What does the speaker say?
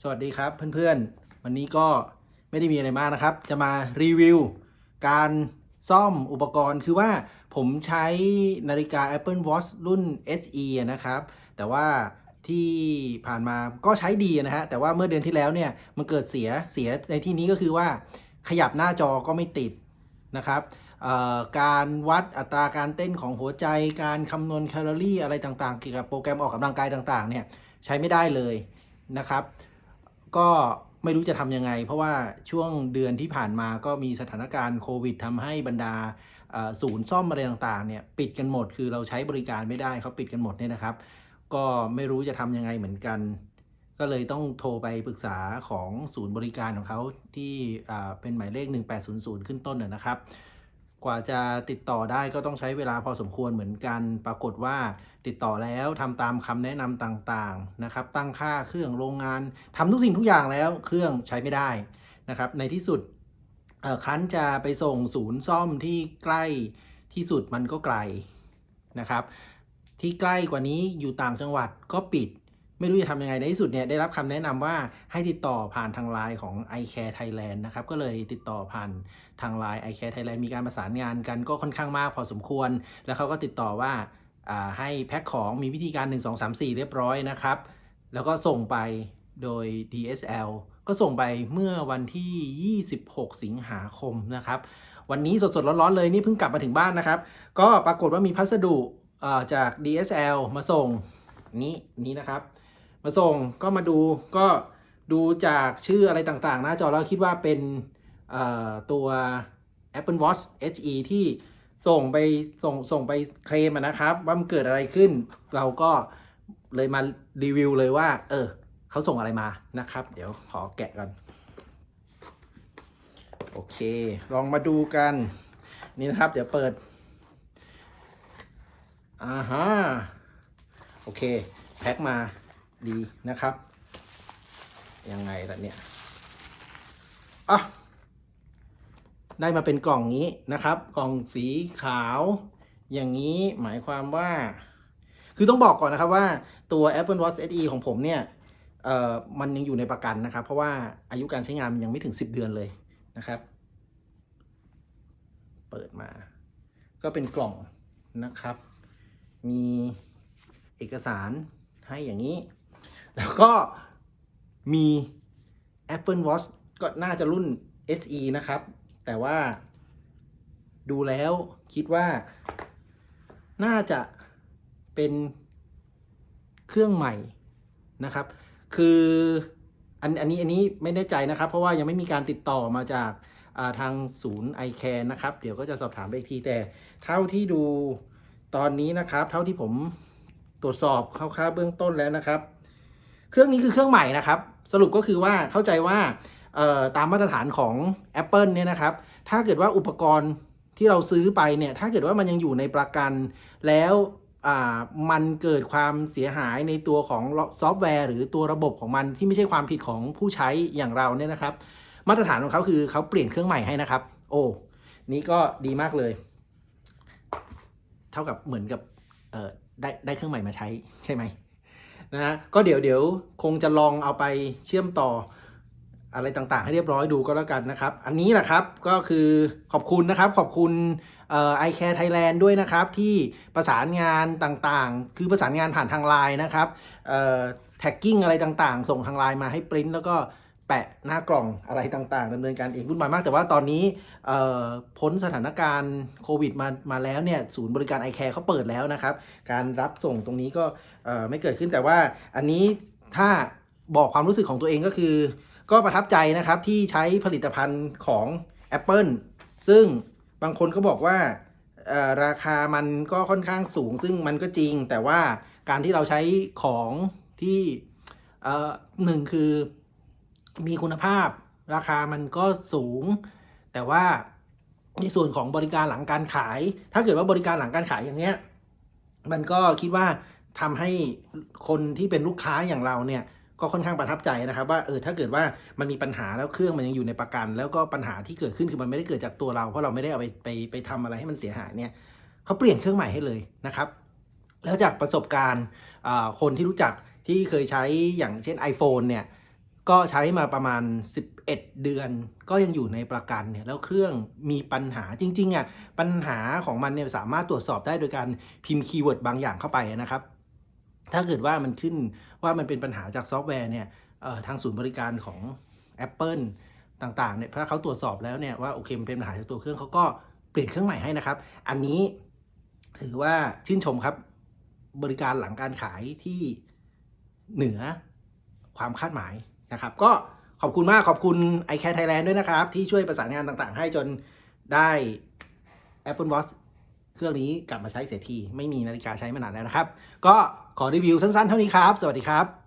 สวัสดีครับเพื่อนๆ วันนี้ก็ไม่ได้มีอะไรมากนะครับ จะมารีวิว การซ่อมอุปกรณ์คือว่าผมใช้นาฬิกา Apple Watch รุ่น SE นะครับ แต่ว่าที่ผ่านมาก็ใช้ดีนะฮะ แต่ว่าเมื่อเดือนที่แล้วเนี่ย มันเกิดเสียเสียในที่นี้ก็คือว่าขยับหน้าจอก็ไม่ติดนะครับการวัดอัตราการเต้นของหัวใจ การคำนวณแคลอรี่อะไรต่างๆ เกี่ยวกับโปรแกรมออกกำลังกายต่างๆ เนี่ย ใช้ไม่ได้เลยนะครับ ก็ไม่รู้จะทำยังไง เพราะว่าช่วงเดือนที่ผ่านมาก็มีสถานการณ์โควิดทำให้บรรดาศูนย์ซ่อมอะไรต่างๆเนี่ยปิดกันหมดคือเราใช้บริการไม่ได้เขาปิดกันหมดเนี่ยนะครับ ก็ไม่รู้จะทำยังไงเหมือนกัน ก็เลยต้องโทรไปปรึกษาของศูนย์บริการของเขาที่เป็นหมายเลข 1800 ขึ้นต้นนะนะครับ กว่าจะติดต่อได้ก็ต้องใช้เวลาพอสมควรเหมือนกัน ปรากฏว่าติดต่อแล้วทำตามคำแนะนำต่างๆนะครับ ตั้งค่าเครื่องโรงงานทำทุกสิ่งทุกอย่างแล้วเครื่องใช้ไม่ได้นะครับ ในที่สุดเอ่อครั้นจะไปส่งศูนย์ซ่อมที่ใกล้ที่สุดมันก็ไกลนะครับ ที่ใกล้กว่านี้อยู่ต่างจังหวัดก็ปิด ไม่รู้จะทำยังไงในที่สุดเนี่ยได้รับคำแนะนำว่าให้ติดต่อผ่านทางไลน์ของ iCare Thailand นะครับก็เลยติดต่อผ่านทางไลน์ iCare Thailand มีการประสานงานกันก็ค่อนข้างมากพอสมควร แล้วเขาก็ติดต่อว่าาให้แพ็คของมีวิธีการ 1 2 3 4 เรียบร้อยนะครับ แล้วก็ส่งไปโดย DSL ก็ส่งไปเมื่อวันที่ 26 สิงหาคมนะครับ วันนี้สดๆ ร้อนๆ เลยนี่เพิ่งกลับมาถึงบ้านนะครับ ก็ปรากฏว่ามีพัสดุเอ่อจาก DSL มาส่งนี้นี้นะครับ มาส่งก็มาดูก็ดูจากชื่ออะไรต่างๆ หน้าจอแล้วคิดว่าเป็นตัว Apple Watch HE ที่ส่งไปส่งส่งไปเคลมนะครับ ว่ามันเกิดอะไรขึ้น เราก็เลยมารีวิวเลยว่า เออเขาส่งอะไรมานะครับ เดี๋ยวขอแกะกันโอเค ลองมาดูกัน นี่นะครับ เดี๋ยวเปิดอ่าฮะโอเค แพ็คมา ดีนะครับ ยังไงล่ะเนี่ยอะได้มาเป็นกล่องนี้นะครับ กล่องสีขาว อย่างนี้หมายความว่า คือต้องบอกก่อนนะครับว่าตัว Apple Watch SE ของผมเนี่ยเอ่อมันยังอยู่ในประกันนะครับ เพราะว่าอายุการใช้งานมันยังไม่ถึง 10 เดือนเลยนะครับ เปิดมา ก็เป็นกล่องนะครับ มีเอกสารให้อย่างนี้ แล้วก็มี Apple Watch ก็น่าจะรุ่น SE นะครับ แต่ว่าดูแล้วคิดว่า น่าจะเป็นเครื่องใหม่นะครับ คืออันอันนี้อันนี้ไม่แน่ใจนะครับ เพราะว่ายังไม่มีการติดต่อมาจากาทางศูนย์ i c a r e นะครับ เดี๋ยวก็จะสอบถามไปอีกที แต่เท่าที่ดูตอนนี้นะครับ เท่าที่ผมตรวจสอบคร่าวๆเบื้องต้นแล้วนะครับ เครื่องนี้คือเครื่องใหม่นะครับ สรุปก็คือว่าเข้าใจว่าตามมาตรฐานของ Apple เนี่ยนะครับ ถ้าเกิดว่าอุปกรณ์ที่เราซื้อไปเนี่ย ถ้าเกิดว่ามันยังอยู่ในประกัน แล้วมันเกิดความเสียหายในตัวของซอฟต์แวร์ หรือตัวระบบของมันที่ไม่ใช่ความผิดของผู้ใช้อย่างเราเนี่ยนะครับ มาตรฐานของเขาคือเขาเปลี่ยนเครื่องใหม่ให้นะครับ โอ้นี่ก็ดีมากเลย เท่ากับเหมือนกับได้ได้เครื่องใหม่มาใช้ใช่ไหม นะฮะก็เดี๋ยวเดี๋ยวคงจะลองเอาไปเชื่อมต่ออะไรต่างๆ ให้เรียบร้อยดูก็แล้วกันนะครับ อันนี้แหละครับก็คือขอบคุณนะครับขอบคุณไอแคร์ไทยแลนด์ด้วยนะครับ ที่ประสานงานต่างๆ คือประสานงานผ่านทางไลน์นะครับแท็กกิ้งอะไรต่างๆ ส่งทางไลน์มาให้ปริ้นแล้วก็ แปะหน้ากล่องอะไรต่างๆดำเนินการเองวุ่นวายมาก แต่ว่าตอนนี้พ้นสถานการณ์โควิดมามาแล้วเนี่ยศูนย์บริการ iCare เขาเปิดแล้วนะครับ การรับส่งตรงนี้ก็ไม่เกิดขึ้นแต่ว่าอันนี้ถ้าบอกความรู้สึกของตัวเองก็คือ ก็ประทับใจนะครับที่ใช้ผลิตภัณฑ์ของ Apple ซึ่งบางคนก็บอกว่าราคามันก็ค่อนข้างสูง ซึ่งมันก็จริง แต่ว่าการที่เราใช้ของที่หนึ่งคือ มีคุณภาพ ราคามันก็สูง แต่ว่าในส่วนของบริการหลังการขาย ถ้าเกิดว่าบริการหลังการขายอย่างเนี้ยมันก็คิดว่าทำให้คนที่เป็นลูกค้าอย่างเราเนี่ยก็ค่อนข้างประทับใจนะครับ ว่าเออถ้าเกิดว่ามันมีปัญหาแล้วเครื่องมันยังอยู่ในประกัน แล้วก็ปัญหาที่เกิดขึ้นคือมันไม่ได้เกิดจากตัวเรา เพราะเราไม่ได้เอาไปไปไปทำอะไรให้มันเสียหายเนี่ยเขาเปลี่ยนเครื่องใหม่ให้เลยนะครับ แล้วจากประสบการณ์คนที่รู้จักที่เคยใช้อย่างเช่น iPhone เนี่ย ก็ใช้มาประมาณ 11 เดือน ก็ยังอยู่ในประกันเนี่ยแล้วเครื่องมีปัญหาจริงๆอะปัญหาของมันเนี่ยสามารถตรวจสอบได้โดยการพิมพ์คีย์เวิร์ดบางอย่างเข้าไปนะครับ ถ้าเกิดว่ามันขึ้นว่ามันเป็นปัญหาจากซอฟต์แวร์เนี่ยทางศูนย์บริการของ Apple ต่างๆเนี่ยถ้าเขาตรวจสอบแล้วเนี่ยว่าโอเคมันเป็นปัญหาจากตัวเครื่องเขาก็เปลี่ยนเครื่องใหม่ให้นะครับ อันนี้ถือว่าชื่นชมครับ บริการหลังการขายที่เหนือความคาดหมาย นะครับก็ขอบคุณมากขอบคุณ i c a r e Thailand ด้วยนะครับ ที่ช่วยประสานงานต่างๆ ให้จนได้ Apple Watch เครื่องนี้กลับมาใช้เสียที ไม่มีนาฬิกาใช้มานานแล้วนะครับ ก็ขอรีวิวสั้นๆ เท่านี้ครับ สวัสดีครับ